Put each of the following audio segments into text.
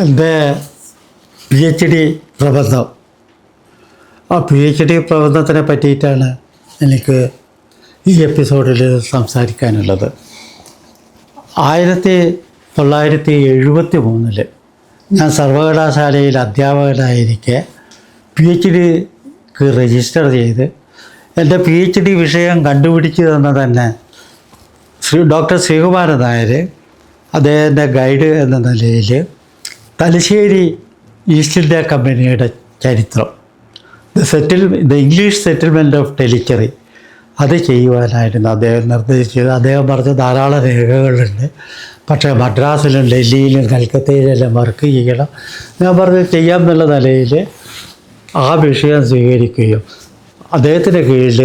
എന്റെ P H D പ്രബന്ധം. ആ പി എച്ച് ഡി പ്രബന്ധത്തിനെ പറ്റിയിട്ടാണ് എനിക്ക് ഈ എപ്പിസോഡിൽ സംസാരിക്കാനുള്ളത്. ആയിരത്തി തൊള്ളായിരത്തി എഴുപത്തി മൂന്നിൽ ഞാൻ സർവകലാശാലയിൽ അധ്യാപകനായിരിക്കെ പി എച്ച് ഡിക്ക് രജിസ്റ്റർ ചെയ്ത് എന്റെ പി എച്ച് ഡി വിഷയം കണ്ടുപിടിച്ചു തന്ന തന്നെ ശ്രീ ഡോക്ടർ ശ്രീകുമാരൻ നായർ അദ്ദേഹത്തിന്റെ ഗൈഡ് എന്ന നിലയിൽ തലശ്ശേരി ഈസ്റ്റ് ഇന്ത്യ കമ്പനിയുടെ ചരിത്രം. The settle the English settlement of Tellicherry അത് ചെയ്യുവാനായിരുന്നു അദ്ദേഹം നിർദ്ദേശിച്ചത്. അദ്ദേഹം പറഞ്ഞ ധാരാളം രേഖകളുണ്ട്. പക്ഷേ മദ്രാസിലും ഡൽഹിയിലും കൽക്കത്തയിലെല്ലാം വർക്ക് ചെയ്യണം. ഞാൻ പറഞ്ഞത് ചെയ്യാമെന്നുള്ള നിലയിൽ ആ വിഷയം സ്വീകരിക്കുകയും അദ്ദേഹത്തിന്റെ കീഴിൽ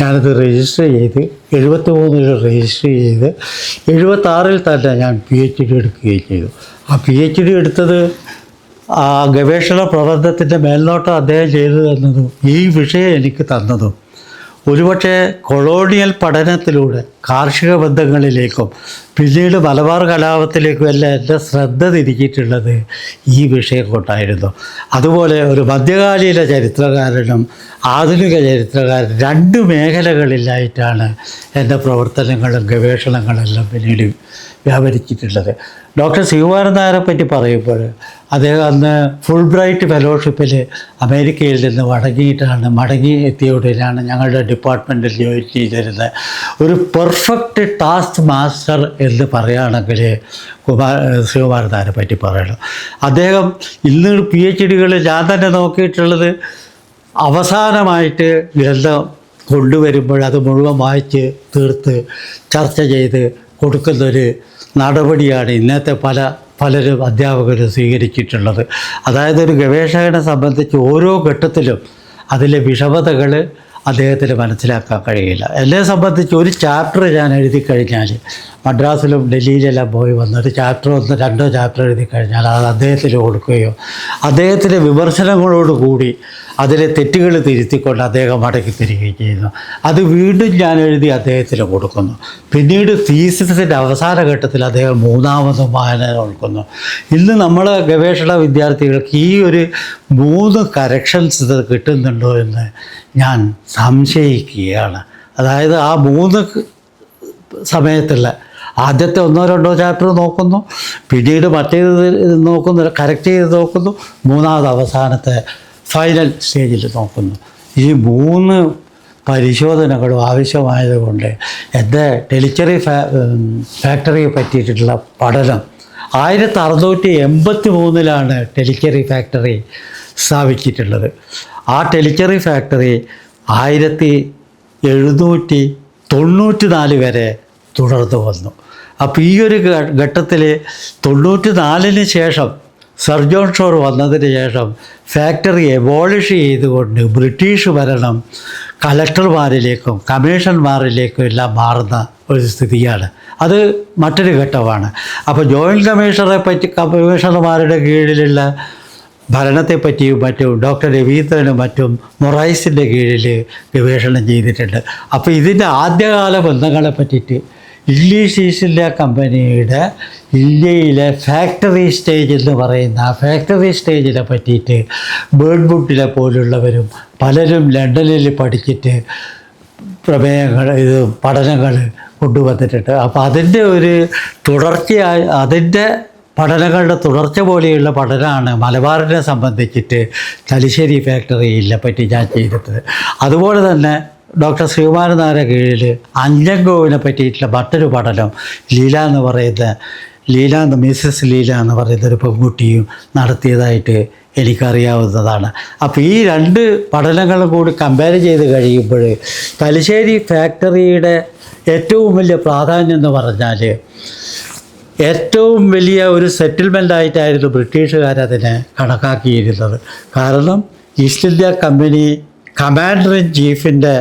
ഞാനത് രജിസ്റ്റർ ചെയ്ത് എഴുപത്തി മൂന്നിൽ രജിസ്റ്റർ ചെയ്ത് എഴുപത്താറിൽ തന്നെ ഞാൻ പി എച്ച് ഡി എടുക്കുകയും ചെയ്തു. ആ പി എച്ച് ഡി എടുത്തത് ആ ഗവേഷണ പ്രബന്ധത്തിന്റെ മേൽനോട്ടം അദ്ദേഹം ചെയ്തു തന്നതും ഈ വിഷയം എനിക്ക് തന്നതും. ഒരുപക്ഷെ കൊളോണിയൽ പഠനത്തിലൂടെ കാർഷിക ബന്ധങ്ങളിലേക്കും പിന്നീട് മലബാർ കലാപത്തിലേക്കും എല്ലാം എന്റെ ശ്രദ്ധ തിരിക്കിയിട്ടുള്ളത് ഈ വിഷയം കൊണ്ടായിരുന്നു. അതുപോലെ ഒരു മധ്യകാലീന ചരിത്രകാരനും ആധുനിക ചരിത്രകാരൻ രണ്ട് മേഖലകളിലായിട്ടാണ് എന്റെ പ്രവർത്തനങ്ങളും ഗവേഷണങ്ങളെല്ലാം പിന്നീട് വ്യാപരിച്ചിട്ടുള്ളത്. ഡോക്ടർ ശിവകുമാരൻ നായരെ പറ്റി പറയുമ്പോൾ അദ്ദേഹം അന്ന് ഫുൾ ബ്രൈറ്റ് ഫെലോഷിപ്പിൽ അമേരിക്കയിൽ നിന്ന് മടങ്ങിയിട്ടാണ് മടങ്ങി എത്തിയോടെയാണ് ഞങ്ങളുടെ ഡിപ്പാർട്ട്മെന്റിൽ ജോയിൻ ചെയ്തിരുന്നത്. ഒരു പെർഫെക്റ്റ് ടാസ്ക് മാസ്റ്റർ എന്ന് പറയുകയാണെങ്കിൽ കുമാർ ശിവകുമാരനാരെ പറ്റി പറയണം. അദ്ദേഹം ഇന്ന് പി എച്ച് ഡികൾ ഞാൻ തന്നെ നോക്കിയിട്ടുള്ളത് അവസാനമായിട്ട് ഗ്രന്ഥം കൊണ്ടുവരുമ്പോൾ അത് മുഴുവൻ വായിച്ച് തീർത്ത് ചർച്ച ചെയ്ത് കൊടുക്കുന്നൊരു നടപടിയാണ് ഇന്നത്തെ പല പലരും അധ്യാപകരും സ്വീകരിച്ചിട്ടുള്ളത്. അതായത് ഒരു ഗവേഷകനെ സംബന്ധിച്ച് ഓരോ ഘട്ടത്തിലും അതിലെ വിഷമതകൾ അദ്ദേഹത്തിന് മനസ്സിലാക്കാൻ കഴിയില്ല. എന്നെ സംബന്ധിച്ച് ഒരു ചാപ്റ്റർ ഞാൻ എഴുതി കഴിഞ്ഞാൽ മദ്രാസിലും ഡൽഹിയിലെല്ലാം പോയി വന്ന് ഒരു ചാപ്റ്റർ ഒന്ന് രണ്ടോ ചാപ്റ്റർ എഴുതി കഴിഞ്ഞാൽ അത് അദ്ദേഹത്തിന് കൊടുക്കുകയോ അദ്ദേഹത്തിന്റെ വിമർശനങ്ങളോട് കൂടി അതിലെ തെറ്റുകൾ തിരുത്തിക്കൊണ്ട് അദ്ദേഹം മടക്കി തരികയും ചെയ്യുന്നു. അത് വീണ്ടും ഞാൻ എഴുതി അദ്ദേഹത്തിന് കൊടുക്കുന്നു. പിന്നീട് തീസിസിന്റെ അവസാന ഘട്ടത്തിൽ അദ്ദേഹം മൂന്നാമതും വായന കൊടുക്കുന്നു ഇന്ന് നമ്മൾ ഗവേഷണ വിദ്യാർത്ഥികൾക്ക് ഈ ഒരു മൂന്ന് കറക്ഷൻസ് ഇത് കിട്ടുന്നുണ്ടോ എന്ന് ഞാൻ സംശയിക്കുകയാണ്. അതായത് ആ മൂന്ന് സമയത്തുള്ള ആദ്യത്തെ ഒന്നോ രണ്ടോ ചാപ്റ്റർ നോക്കുന്നു പിന്നീട് മറ്റേത് നോക്കുന്നു കറക്റ്റ് ചെയ്ത് നോക്കുന്നു മൂന്നാമത് അവസാനത്തെ ഫൈനൽ സ്റ്റേജിൽ നോക്കുന്നു. ഈ മൂന്ന് പരിശോധനകളും ആവശ്യമായതുകൊണ്ട് എന്റെ ടെലിച്ചറി ഫാ ഫാക്ടറിയെ പറ്റിയിട്ടുള്ള പഠനം ആയിരത്തി അറുന്നൂറ്റി എൺപത്തി മൂന്നിലാണ് ടെലിച്ചറി ഫാക്ടറി സ്ഥാപിച്ചിട്ടുള്ളത്. ആ ടെലിച്ചറി ഫാക്ടറി ആയിരത്തി എഴുന്നൂറ്റി തൊണ്ണൂറ്റി നാല് വരെ തുടർന്നു വന്നു. അപ്പോൾ ഈ ഒരു ഘട്ടത്തിൽ തൊണ്ണൂറ്റി നാലിന് ശേഷം സർ ജോൺ ഷോർ വന്നതിന് ശേഷം ഫാക്ടറി എബോളിഷ് ചെയ്തുകൊണ്ട് ബ്രിട്ടീഷ് ഭരണം കലക്ടർമാരിലേക്കും കമ്മീഷണർമാരിലേക്കും എല്ലാം മാറുന്ന ഒരു സ്ഥിതിയാണ്. അത് മറ്റൊരു ഘട്ടമാണ്. അപ്പോൾ ജോയിന്റ് കമ്മീഷണറെ പറ്റി കമ്മീഷണർമാരുടെ കീഴിലുള്ള ഭരണത്തെപ്പറ്റിയും മറ്റും ഡോക്ടർ രവീന്ദ്രനും മറ്റും മൊറൈസിന്റെ കീഴിൽ ഗവേഷണം ചെയ്തിട്ടുണ്ട്. അപ്പോൾ ഇതിന്റെ ആദ്യകാല ബന്ധങ്ങളെ പറ്റിയിട്ട് ഇംഗ്ലീഷ് ഈസ്റ്റ് ഇന്ത്യ കമ്പനിയുടെ ഇന്ത്യയിലെ ഫാക്ടറി സ്റ്റേജ് എന്ന് പറയുന്ന ഫാക്ടറി സ്റ്റേജിനെ പറ്റിയിട്ട് ബേൺവുഡിലെ പോലുള്ളവരും പലരും ലണ്ടനിൽ പഠിച്ചിട്ട് പ്രമേയങ്ങൾ ഇത് പഠനങ്ങൾ കൊണ്ടുവന്നിട്ടുണ്ട്. അപ്പോൾ അതിന്റെ ഒരു തുടർച്ചയായി അതിന്റെ പഠനങ്ങളുടെ തുടർച്ച പോലെയുള്ള പഠനമാണ് മലബാറിനെ സംബന്ധിച്ചിട്ട് തലശ്ശേരി ഫാക്ടറിയിലെ പറ്റി ഞാൻ ചെയ്തിട്ടത്. അതുപോലെ തന്നെ ഡോക്ടർ ശ്രീകുമാരൻ നായരുടെ കീഴിൽ അഞ്ചങ്കോവിനെ പറ്റിയിട്ടുള്ള മറ്റൊരു പഠനം ലീല എന്ന് പറയുന്ന ലീല എന്ന് മിസ്സസ് ലീല എന്ന് പറയുന്ന ഒരു പെൺകുട്ടിയും നടത്തിയതായിട്ട് എനിക്കറിയാവുന്നതാണ്. അപ്പോൾ ഈ രണ്ട് പഠനങ്ങളും കൂടി കമ്പയർ ചെയ്ത് കഴിയുമ്പോൾ തലശ്ശേരി ഫാക്ടറിയുടെ ഏറ്റവും വലിയ പ്രാധാന്യം എന്ന് പറഞ്ഞാൽ ഏറ്റവും വലിയ ഒരു സെറ്റിൽമെന്റ് ആയിട്ടായിരുന്നു ബ്രിട്ടീഷുകാർ അതിനെ കണക്കാക്കിയിരുന്നത്. കാരണം East India company commander in ചീഫിന്റെ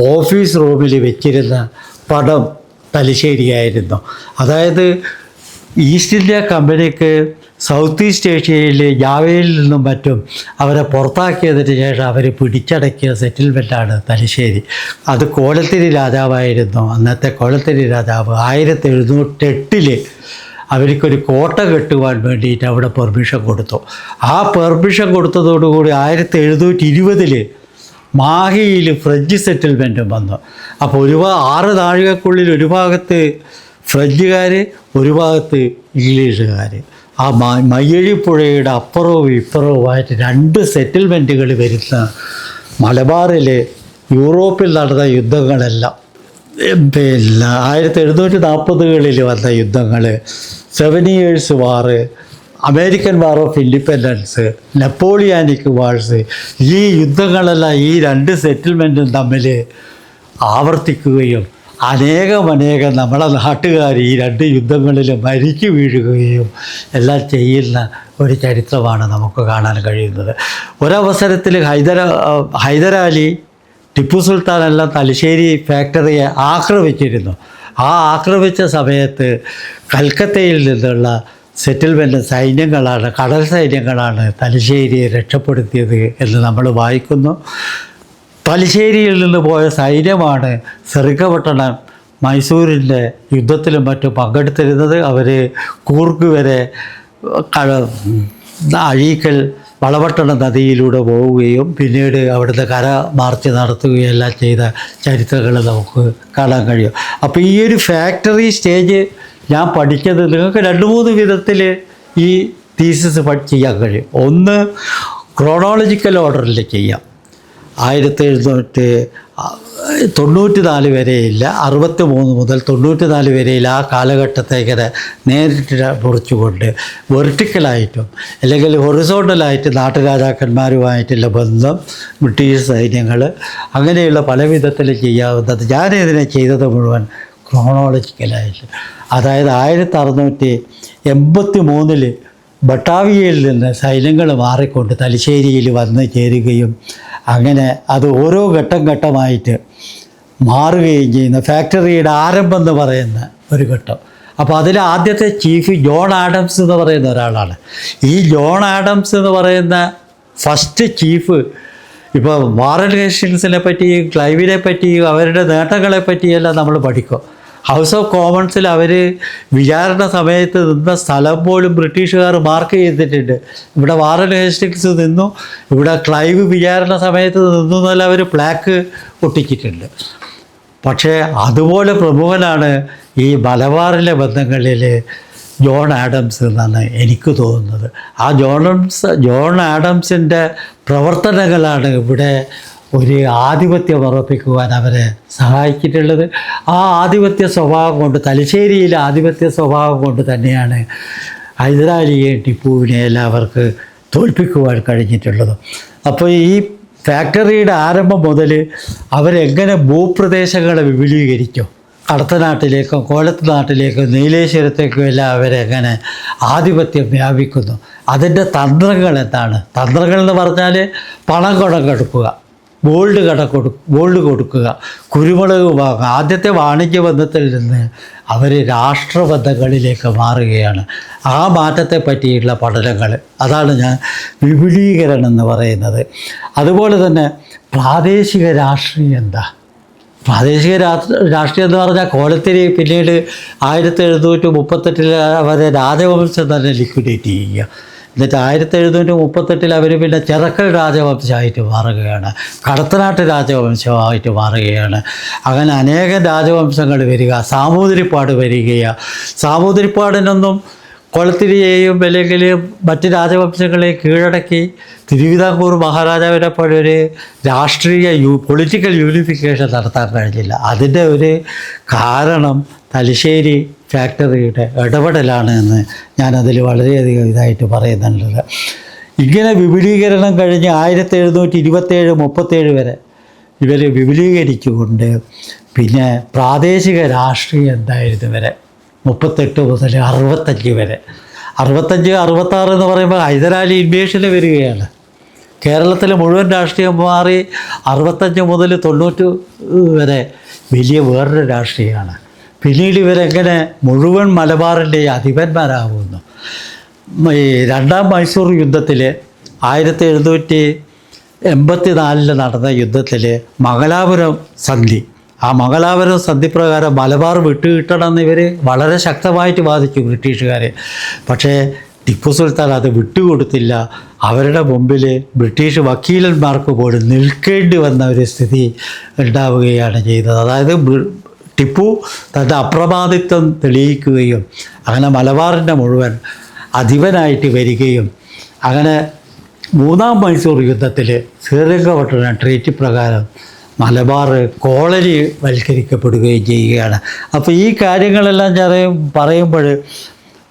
office റൂമിൽ വെച്ചിരുന്ന പടം തലശ്ശേരിയായിരുന്നു. അതായത് ഈസ്റ്റ് ഇന്ത്യ കമ്പനിക്ക് സൗത്ത് ഈസ്റ്റ് ഏഷ്യയിലെ ജാവയിൽ നിന്നും മറ്റും അവരെ പുറത്താക്കിയതിന് ശേഷം അവർ പിടിച്ചടക്കിയ സെറ്റിൽമെന്റാണ് തലശ്ശേരി. അത് കോലത്തിരി രാജാവായിരുന്നു. അന്നത്തെ കോലത്തിരി രാജാവ് ആയിരത്തി എഴുന്നൂറ്റെട്ടിൽ അവർക്കൊരു കോട്ട കെട്ടുവാൻ വേണ്ടിയിട്ട് അവിടെ പെർമിഷൻ കൊടുത്തു. ആ പെർമിഷൻ കൊടുത്തതോടുകൂടി ആയിരത്തി എഴുന്നൂറ്റി ഇരുപതിൽ മാഹിയിൽ ഫ്രഞ്ച് സെറ്റിൽമെന്റും വന്നു. അപ്പോൾ ഒരു ആറ് നാഴികക്കുള്ളിൽ ഒരു ഭാഗത്ത് ഫ്രഞ്ചുകാർ ഒരു ഭാഗത്ത് ഇംഗ്ലീഷുകാർ ആ മയ്യഴിപ്പുഴയുടെ അപ്പുറവും ഇപ്പുറവുമായിട്ട് രണ്ട് സെറ്റിൽമെന്റുകൾ വരുന്ന മലബാറിലെ യൂറോപ്പിൽ നടന്ന യുദ്ധങ്ങളെല്ലാം. പിന്നെ ആയിരത്തി എഴുന്നൂറ്റി നാൽപ്പതുകളിൽ വന്ന യുദ്ധങ്ങൾ seven years war American war of independence Napoleonic wars ഈ യുദ്ധങ്ങളെല്ലാം ഈ രണ്ട് സെറ്റിൽമെന്റും തമ്മിൽ ആവർത്തിക്കുകയും അനേകം അനേകം നമ്മുടെ നാട്ടുകാർ ഈ രണ്ട് യുദ്ധങ്ങളിൽ മരിച്ചു വീഴുകയും എല്ലാം ചെയ്യുന്ന ഒരു ചരിത്രമാണ് നമുക്ക് കാണാൻ കഴിയുന്നത്. ഒരവസരത്തിൽ ഹൈദര ഹൈദരാലി ടിപ്പു സുൽത്താൻ എല്ലാം തലശ്ശേരി ഫാക്ടറിയെ ആക്രമിച്ചിരുന്നു. ആ ആക്രമിച്ച സമയത്ത് കൽക്കത്തയിൽ നിന്നുള്ള സെറ്റിൽമെന്റ് സൈന്യങ്ങളാണ് കടൽ സൈന്യങ്ങളാണ് തലശ്ശേരിയെ രക്ഷപ്പെടുത്തിയത് എന്ന് നമ്മൾ വായിക്കുന്നു. തലശ്ശേരിയിൽ നിന്ന് പോയ സൈന്യമാണ് സെറുകപട്ടണം മൈസൂരിന്റെ യുദ്ധത്തിലും മറ്റും പങ്കെടുത്തിരുന്നത്. അവർ കൂർഗ് വരെ അഴീക്കൽ വളവട്ടണം നദിയിലൂടെ പോവുകയും പിന്നീട് അവിടുത്തെ കര മാർച്ച് നടത്തുകയും എല്ലാം ചെയ്ത ചരിത്രങ്ങൾ നമുക്ക് കാണാൻ കഴിയും. അപ്പോൾ ഈ ഒരു ഫാക്ടറി സ്റ്റേജ് ഞാൻ പഠിക്കുന്നത് നിങ്ങൾക്ക് രണ്ട് മൂന്ന് വിധത്തിൽ ഈ തീസിസ് ചെയ്യാൻ കഴിയും. ഒന്ന് ക്രോണോളജിക്കൽ ഓർഡറിൽ ചെയ്യാം. ആയിരത്തി എഴുന്നൂറ്റി തൊണ്ണൂറ്റി നാല് വരെയില്ല അറുപത്തി മൂന്ന് മുതൽ തൊണ്ണൂറ്റി നാല് വരെയിൽ ആ കാലഘട്ടത്തേക്കിനെ നേരിട്ട് മുറിച്ചുകൊണ്ട് വെർട്ടിക്കലായിട്ടും അല്ലെങ്കിൽ ഹൊറിസോണ്ടലായിട്ട് നാട്ടുരാജാക്കന്മാരുമായിട്ടുള്ള ബന്ധം ബ്രിട്ടീഷ് സൈന്യങ്ങൾ അങ്ങനെയുള്ള പല വിധത്തിൽ ചെയ്യാവുന്നത് ഞാനിതിനെ ചെയ്തത് മുഴുവൻ ക്രോണോളജിക്കലായിട്ട്. അതായത് ആയിരത്തി അറുന്നൂറ്റി എൺപത്തി മൂന്നിൽ ബട്ടാവിയയിൽ നിന്ന് സൈന്യങ്ങൾ മാറിക്കൊണ്ട് തലശ്ശേരിയിൽ വന്ന് ചേരുകയും അങ്ങനെ അത് ഓരോ ഘട്ടം ഘട്ടമായിട്ട് മാറുകയും ചെയ്യുന്ന ഫാക്ടറിയുടെ ആരംഭം എന്ന് പറയുന്ന ഒരു ഘട്ടം. അപ്പോൾ അതിൽ ആദ്യത്തെ ചീഫ് ജോൺ ആഡംസ് എന്ന് പറയുന്ന ഒരാളാണ്. ഈ ജോൺ ആഡംസ് എന്ന് പറയുന്ന ഫസ്റ്റ് ചീഫ് ഇപ്പോൾ വാറൻ ഹേഷ്യൻസിനെ പറ്റിയും ക്ലൈവിനെ പറ്റിയും അവരുടെ നേട്ടങ്ങളെ പറ്റിയെല്ലാം നമ്മൾ പഠിക്കും. ഹൗസ് ഓഫ് കോമൺസിൽ അവർ വിചാരണ സമയത്ത് നിന്ന സ്ഥലം പോലും ബ്രിട്ടീഷുകാർ മാർക്ക് ചെയ്തിട്ടുണ്ട്. ഇവിടെ വാറൻ ഹേസ്റ്റിക്സ് നിന്നു ഇവിടെ ക്ലൈവ് വിചാരണ സമയത്ത് നിന്നു എന്നാൽ അവർ പ്ലാക്ക് ഒട്ടിച്ചിട്ടുണ്ട്. പക്ഷേ അതുപോലെ പ്രമുഖനാണ് ഈ മലബാറിലെ ബന്ധങ്ങളിൽ ജോൺ ആഡംസ് എന്നാണ് എനിക്ക് തോന്നുന്നത്. ആ ജോൺസ് ജോൺ ആഡംസിന്റെ പ്രവർത്തനങ്ങളാണ് ഇവിടെ ഒരു ആധിപത്യം ഉറപ്പിക്കുവാൻ അവരെ സഹായിച്ചിട്ടുള്ളത്. ആ ആധിപത്യ സ്വഭാവം കൊണ്ട് തലശ്ശേരിയിലെ ആധിപത്യ സ്വഭാവം കൊണ്ട് തന്നെയാണ് ഹൈദരാലിയെ ടിപ്പുവിനെ എല്ലാവർക്ക് തോൽപ്പിക്കുവാൻ കഴിഞ്ഞിട്ടുള്ളത്. അപ്പോൾ ഈ ഫാക്ടറിയുടെ ആരംഭം മുതൽ അവരെങ്ങനെ ഭൂപ്രദേശങ്ങളെ വിപുലീകരിക്കും? കടത്തനാട്ടിലേക്കും കോലത്ത് നാട്ടിലേക്കും നീലേശ്വരത്തേക്കും എല്ലാം അവരെങ്ങനെ ആധിപത്യം വ്യാപിക്കുന്നു? അതിന്റെ തന്ത്രങ്ങൾ എന്താണ്? തന്ത്രങ്ങൾ എന്ന് പറഞ്ഞാൽ പണം കടം കൊടുക്കുക. ഗോൾഡ് കട കൊടു ഗോൾഡ് കൊടുക്കുക. കുരുമുളക് വാങ്ങുക. ആദ്യത്തെ വാണിജ്യ ബന്ധത്തിൽ നിന്ന് അവർ രാഷ്ട്രബന്ധങ്ങളിലേക്ക് മാറുകയാണ്. ആ മാറ്റത്തെ പറ്റിയുള്ള പഠനങ്ങൾ. അതാണ് ഞാൻ വിപുലീകരണം എന്ന് പറയുന്നത്. അതുപോലെ തന്നെ പ്രാദേശിക രാഷ്ട്രീയം എന്താ? പ്രാദേശിക രാഷ്ട്ര രാഷ്ട്രീയം എന്ന് പറഞ്ഞാൽ കോലത്തിരി പിന്നീട് ആയിരത്തി എഴുന്നൂറ്റി മുപ്പത്തെട്ടിൽ അവരെ രാജവംശം തന്നെ ലിക്വിഡേറ്റ് ചെയ്യുക. എന്നിട്ട് ആയിരത്തി എഴുന്നൂറ്റി മുപ്പത്തെട്ടിൽ അവർ പിന്നെ ചെറക്കൽ രാജവംശമായിട്ട് മാറുകയാണ്. കടത്തനാട്ട് രാജവംശമായിട്ട് മാറുകയാണ്. അങ്ങനെ അനേകം രാജവംശങ്ങൾ വരിക സാമൂതിരിപ്പാട് വരികയാണ് സാമൂതിരിപ്പാടിനൊന്നും കൊളത്തിരിയെയും അല്ലെങ്കിൽ മറ്റ് രാജവംശങ്ങളെ കീഴടക്കി തിരുവിതാംകൂർ മഹാരാജാവിനെ പോലെ ഒരു രാഷ്ട്രീയ യു പൊളിറ്റിക്കൽ യൂണിഫിക്കേഷൻ നടത്താൻ കഴിഞ്ഞില്ല. അതിന്റെ ഒരു കാരണം തലശ്ശേരി ഫാക്ടറിയുടെ ഇടപെടലാണ് എന്ന് ഞാനതിൽ വളരെയധികം ഇതായിട്ട് പറയുന്നുണ്ട് ഇങ്ങനെ വിപുലീകരണം കഴിഞ്ഞ് ആയിരത്തി എഴുന്നൂറ്റി ഇരുപത്തേഴ് മുപ്പത്തേഴ് വരെ ഇവർ വിപുലീകരിച്ചുകൊണ്ട് പിന്നെ പ്രാദേശിക രാഷ്ട്രീയം എന്തായിരുന്നു വരെ മുപ്പത്തെട്ട് മുതൽ അറുപത്തഞ്ച് വരെ. അറുപത്തഞ്ച് അറുപത്താറ് എന്ന് പറയുമ്പോൾ ഹൈദരാലി ഇൻവേഷന് വരികയാണ്. കേരളത്തിലെ മുഴുവൻ രാഷ്ട്രീയം മാറി അറുപത്തഞ്ച് മുതൽ തൊണ്ണൂറ്റ് വരെ വലിയ വേറൊരു രാഷ്ട്രീയമാണ്. പിന്നീട് ഇവരെങ്ങനെ മുഴുവൻ മലബാറിന്റെ അധിപന്മാരാകുന്നു ഈ രണ്ടാം മൈസൂർ യുദ്ധത്തിൽ ആയിരത്തി എഴുന്നൂറ്റി എൺപത്തി നാലിൽ നടന്ന യുദ്ധത്തിൽ മംഗലാപുരം സന്ധി. ആ മംഗലാപുരം സന്ധി പ്രകാരം മലബാർ വിട്ടുകിട്ടണമെന്ന് ഇവർ വളരെ ശക്തമായിട്ട് വാദിച്ചു ബ്രിട്ടീഷുകാർ പക്ഷേ ടിപ്പു സുൽത്താൻ അത് വിട്ടുകൊടുത്തില്ല. അവരുടെ മുമ്പിൽ ബ്രിട്ടീഷ് വക്കീലന്മാർക്ക് പോലും നിൽക്കേണ്ടി വന്ന ഒരു സ്ഥിതി ഉണ്ടാവുകയാണ് ചെയ്തത്. അതായത് ടിപ്പു തന്റെ അപ്രമാദിത്വം തെളിയിക്കുകയും അങ്ങനെ മലബാറിന്റെ മുഴുവൻ അധിപനായിട്ട് വരികയും അങ്ങനെ മൂന്നാം മൈസൂർ യുദ്ധത്തിൽ ശ്രീരംഗപട്ടണ ട്രീറ്റ് പ്രകാരം മലബാർ കോളരി വൽക്കരിക്കപ്പെടുകയും ചെയ്യുകയാണ്. അപ്പോൾ ഈ കാര്യങ്ങളെല്ലാം ഞാൻ പറയുമ്പോൾ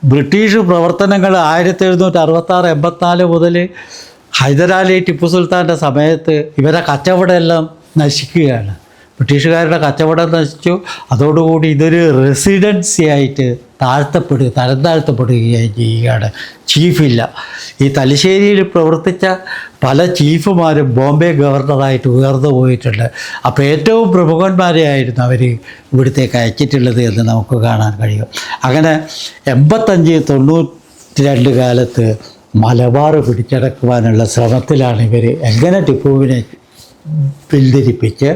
ബ്രിട്ടീഷ് പ്രവർത്തനങ്ങൾ ആയിരത്തി എഴുന്നൂറ്റി അറുപത്താറ് എൺപത്തിനാല് മുതൽ ഹൈദരാലി ടിപ്പു സുൽത്താന്റെ സമയത്ത് ഇവരെ കച്ചവടമെല്ലാം നശിക്കുകയാണ്. ബ്രിട്ടീഷുകാരുടെ കച്ചവടം നശിച്ചു. അതോടുകൂടി ഇതൊരു റെസിഡൻസി ആയിട്ട് താഴ്ത്തപ്പെടുക തരം താഴ്ത്തപ്പെടുകയും ചെയ്യുകയാണ് ചീഫില്ല ഈ തലശ്ശേരിയിൽ പ്രവർത്തിച്ച പല ചീഫുമാരും ബോംബെ ഗവർണറായിട്ട് ഉയർന്നു പോയിട്ടുണ്ട്. അപ്പോൾ ഏറ്റവും പ്രമുഖന്മാരെയായിരുന്നു അവർ ഇവിടത്തേക്ക് അയച്ചിട്ടുള്ളത് എന്ന് നമുക്ക് കാണാൻ കഴിയും. അങ്ങനെ എൺപത്തഞ്ച് തൊണ്ണൂറ്റി രണ്ട് കാലത്ത് മലബാർ പിടിച്ചടക്കുവാനുള്ള ശ്രമത്തിലാണ് ഇവർ എങ്ങനെ ടിപ്പുവിനെ പിന്തിരിപ്പിച്ച്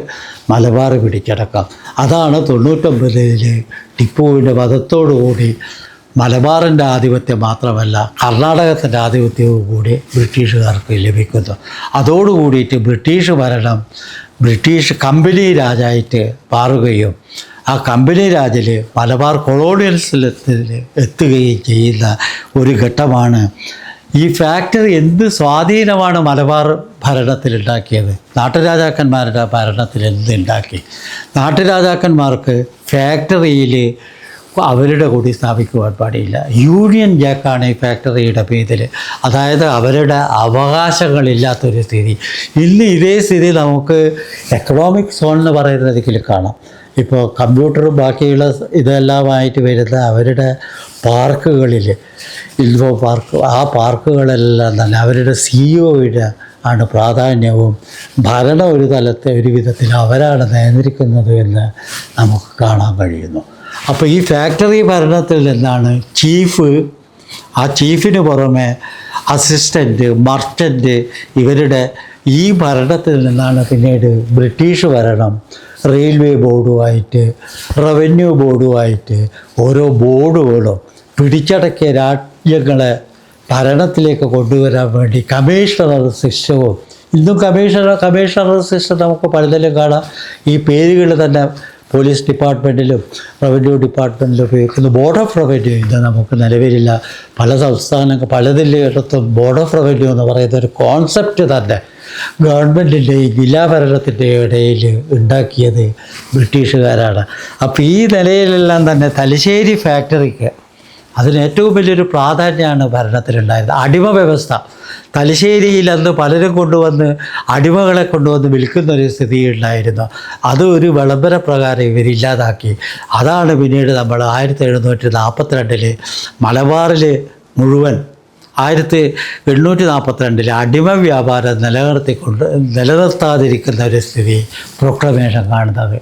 മലബാർ പിടിച്ചടക്കാം. അതാണ് തൊണ്ണൂറ്റൊമ്പതിൽ ടിപ്പുവിന്റെ വധത്തോടുകൂടി മലബാറിന്റെ ആധിപത്യം മാത്രമല്ല കർണാടകത്തിന്റെ ആധിപത്യവും കൂടി ബ്രിട്ടീഷുകാർക്ക് ലഭിക്കുന്നു. അതോടുകൂടിയിട്ട് ബ്രിട്ടീഷ് ഭരണം ബ്രിട്ടീഷ് കമ്പനി രാജായിട്ട് മാറുകയും ആ കമ്പനി രാജിൽ മലബാർ കൊളോണിയൽസിൽ എത്തുകയും ചെയ്യുന്ന ഒരു ഘട്ടമാണ് ഈ ഫാക്ടറി എന്ത് സ്വാധീനമാണ് മലബാർ ഭരണത്തിലുണ്ടാക്കിയത്? നാട്ടുരാജാക്കന്മാരുടെ ഭരണത്തിൽ എന്ത് ഉണ്ടാക്കി? നാട്ടുരാജാക്കന്മാർക്ക് ഫാക്ടറിയിൽ അവരുടെ കൂടി സ്ഥാപിക്കുവാൻ പാടില്ല. യൂണിയൻ ജാക്കാണ് ഈ ഫാക്ടറിയുടെ പേരിൽ അതായത് അവരുടെ അവകാശങ്ങളില്ലാത്തൊരു സ്ഥിതി. ഇന്ന് ഇതേ സ്ഥിതി നമുക്ക് എക്കണോമിക് സോൺ എന്ന് കാണാം. ഇപ്പോൾ കമ്പ്യൂട്ടറും ബാക്കിയുള്ള ഇതെല്ലാമായിട്ട് വരുന്ന അവരുടെ പാർക്കുകളിൽ ഇൽവോ പാർക്ക് ആ പാർക്കുകളെല്ലാം തന്നെ അവരുടെ സിഇഒയുടെ ആണ് പ്രാധാന്യവും ഭരണ ഒരു തലത്തെ ഒരു വിധത്തിൽ അവരാണ് നിയന്ത്രിക്കുന്നത് എന്ന് നമുക്ക് കാണാൻ കഴിയുന്നു. അപ്പോൾ ഈ ഫാക്ടറി ഭരണത്തിൽ നിന്നാണ് ചീഫ് ആ ചീഫിന് പുറമെ അസിസ്റ്റന്റ് മർച്ചന്റ് ഇവരുടെ ഈ ഭരണത്തിൽ നിന്നാണ് പിന്നീട് ബ്രിട്ടീഷ് ഭരണം റെയിൽവേ ബോർഡുമായിട്ട് റവന്യൂ ബോർഡുമായിട്ട് ഓരോ ബോർഡുകളും പിടിച്ചടക്കിയ രാജ്യങ്ങളെ ഭരണത്തിലേക്ക് കൊണ്ടുവരാൻ വേണ്ടി കമ്മീഷണർ സിസ്റ്റവും ഇന്നും കമ്മീഷണർ കമ്മീഷണർ സിസ്റ്റം നമുക്ക് പലതിലും കാണാം. ഈ പേരുകൾ തന്നെ പോലീസ് ഡിപ്പാർട്ട്മെന്റിലും റവന്യൂ ഡിപ്പാർട്ട്മെന്റിലും ഉപയോഗിക്കുന്ന. ബോർഡ് ഓഫ് റവന്യൂ ഇന്ന് നമുക്ക് നിലവിലില്ല. പല സംസ്ഥാനങ്ങൾ പലതിലിടത്തും ബോർഡ് ഓഫ് റവന്യൂ എന്ന് പറയുന്ന ഒരു കോൺസെപ്റ്റ് തന്നെ ഗവൺമെന്റിന്റെയും ജില്ലാ ഭരണത്തിന്റെയും ഇടയിൽ ഉണ്ടാക്കിയത് ബ്രിട്ടീഷുകാരാണ്. അപ്പോൾ ഈ നിലയിലെല്ലാം തന്നെ തലശ്ശേരി ഫാക്ടറിക്ക് അതിന് ഏറ്റവും വലിയൊരു പ്രാധാന്യമാണ് ഭരണത്തിലുണ്ടായത് അടിമ വ്യവസ്ഥ. തലശ്ശേരിയിൽ അന്ന് പലരും കൊണ്ടുവന്ന് അടിമകളെ കൊണ്ടുവന്ന് വിൽക്കുന്ന ഒരു സ്ഥിതി ഉണ്ടായിരുന്നു അത് ഒരു വിളംബര പ്രകാരം ഇവരില്ലാതാക്കി. അതാണ് പിന്നീട് നമ്മൾ ആയിരത്തി എഴുന്നൂറ്റി നാൽപ്പത്തിരണ്ടിൽ മലബാറിൽ മുഴുവൻ ആയിരത്തി എണ്ണൂറ്റി നാൽപ്പത്തിരണ്ടിൽ അടിമ വ്യാപാരം നിലനിർത്തിക്കൊണ്ട് നിലനിർത്താതിരിക്കുന്ന ഒരു സ്ഥിതി പ്രൊക്ലമേഷൻ കാണുന്നത്.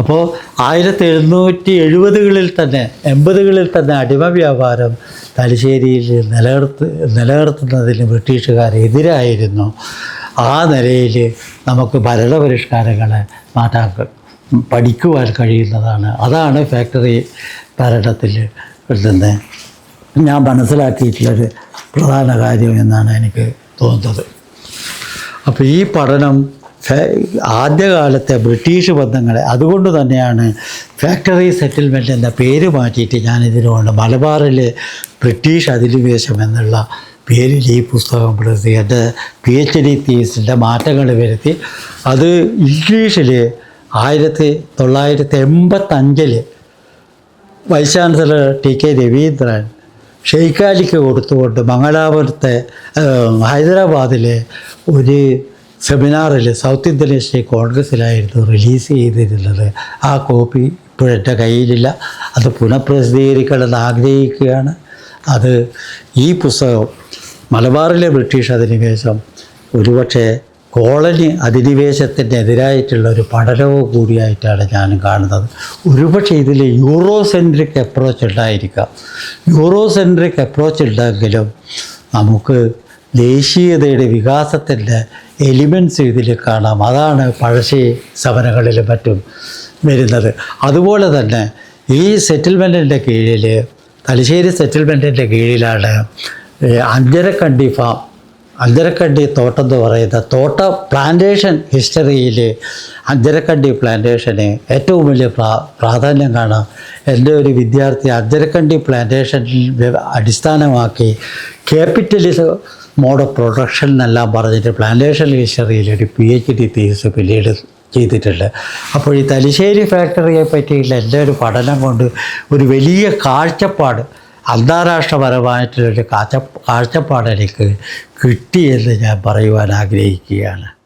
അപ്പോൾ ആയിരത്തി എഴുന്നൂറ്റി എഴുപതുകളിൽ തന്നെ എൺപതുകളിൽ തന്നെ അടിമ വ്യാപാരം തലശ്ശേരിയിൽ നിലനിർത്ത് നിലനിർത്തുന്നതിന് ബ്രിട്ടീഷുകാർ എതിരായിരുന്നു. ആ നിലയിൽ നമുക്ക് ഭരണപരിഷ്കാരങ്ങളെ മാറ്റാൻ പഠിക്കുവാൻ കഴിയുന്നതാണ്. അതാണ് ഫാക്ടറി ഭരണത്തിൽ നിന്ന് ഞാൻ മനസ്സിലാക്കിയിട്ടുള്ളൊരു പ്രധാന കാര്യം എന്നാണ് എനിക്ക് തോന്നുന്നത്. അപ്പോൾ ഈ പഠനം ആദ്യകാലത്തെ ബ്രിട്ടീഷ് ബന്ധങ്ങളെ അതുകൊണ്ട് തന്നെയാണ് ഫാക്ടറി സെറ്റിൽമെന്റ് എന്ന പേര് മാറ്റിയിട്ട് ഞാൻ ഇതിനുകൊണ്ട് മലബാറിലെ ബ്രിട്ടീഷ് അധിനിവേശം എന്നുള്ള പേരിൽ ഈ പുസ്തകം പ്രതി എന്റെ പി എച്ച് ഡി തീസിന്റെ മാറ്റങ്ങൾ വരുത്തി. അത് ഇംഗ്ലീഷിൽ ആയിരത്തി തൊള്ളായിരത്തി എൺപത്തഞ്ചിൽ vice chancellor T K Raveendran ഷെയ്ഖാലിക്ക് കൊടുത്തുകൊണ്ട് മംഗലാപുരത്തെ ഹൈദരാബാദിലെ ഒരു സെമിനാറിൽ സൗത്ത് ഇന്ത്യൻ സ്റ്റേറ്റ് കോൺഗ്രസ്സിലായിരുന്നു റിലീസ് ചെയ്തിരുന്നത്. ആ കോപ്പി ഇപ്പോഴെന്റെ കയ്യിലില്ല. അത് പുനഃപ്രസിദ്ധീകരിക്കണമെന്ന് ആഗ്രഹിക്കുകയാണ്. അത് ഈ പുസ്തകം മലബാറിലെ ബ്രിട്ടീഷ് അധിനിവേശം ഒരുപക്ഷെ കോളനി അധിനിവേശത്തിന്റെ എതിരായിട്ടുള്ള ഒരു പഠനവും കൂടിയായിട്ടാണ് ഞാൻ കാണുന്നത്. ഒരുപക്ഷെ ഇതിൽ യൂറോ സെൻട്രിക് അപ്രോച്ച് ഉണ്ടായിരിക്കാം. യൂറോ സെൻട്രിക് അപ്രോച്ച് ഉണ്ടെങ്കിലും നമുക്ക് ദേശീയതയുടെ വികാസത്തിന്റെ എലിമെന്റ്സ് ഇതിൽ കാണാം. അതാണ് പഴശ്ശി സമരങ്ങളിലും മറ്റും വരുന്നത്. അതുപോലെ തന്നെ ഈ സെറ്റിൽമെന്റിന്റെ കീഴിൽ തലശ്ശേരി സെറ്റിൽമെന്റിന്റെ കീഴിലാണ് അഞ്ചരക്കണ്ടി ഫാം അഞ്ചരക്കണ്ടി തോട്ടം എന്ന് പറയുന്ന തോട്ട പ്ലാന്റേഷൻ ഹിസ്റ്ററിയിൽ അഞ്ചരക്കണ്ടി പ്ലാന്റേഷന് ഏറ്റവും വലിയ പ്രാ പ്രാധാന്യം കാണാം. എന്റെ ഒരു വിദ്യാർത്ഥി അഞ്ചരക്കണ്ടി പ്ലാന്റേഷൻ അടിസ്ഥാനമാക്കി ക്യാപിറ്റലിസം മോഡ് ഓഫ് പ്രൊഡക്ഷൻ എന്നെല്ലാം പറഞ്ഞിട്ട് പ്ലാന്റേഷൻ ഹിസ്റ്ററിയിൽ ഒരു പി എച്ച് ഡി തീസ് പിന്നീട് ചെയ്തിട്ടുണ്ട്. അപ്പോൾ ഈ തലശ്ശേരി ഫാക്ടറിയെ പറ്റിയുള്ള എന്റെ ഒരു പഠനം കൊണ്ട് ഒരു വലിയ കാഴ്ചപ്പാട് അന്താരാഷ്ട്രപരമായിട്ടുള്ളൊരു കാഴ്ച കാഴ്ചപ്പാട് എനിക്ക് കിട്ടിയെന്ന് ഞാൻ പറയുവാൻ ആഗ്രഹിക്കുകയാണ്.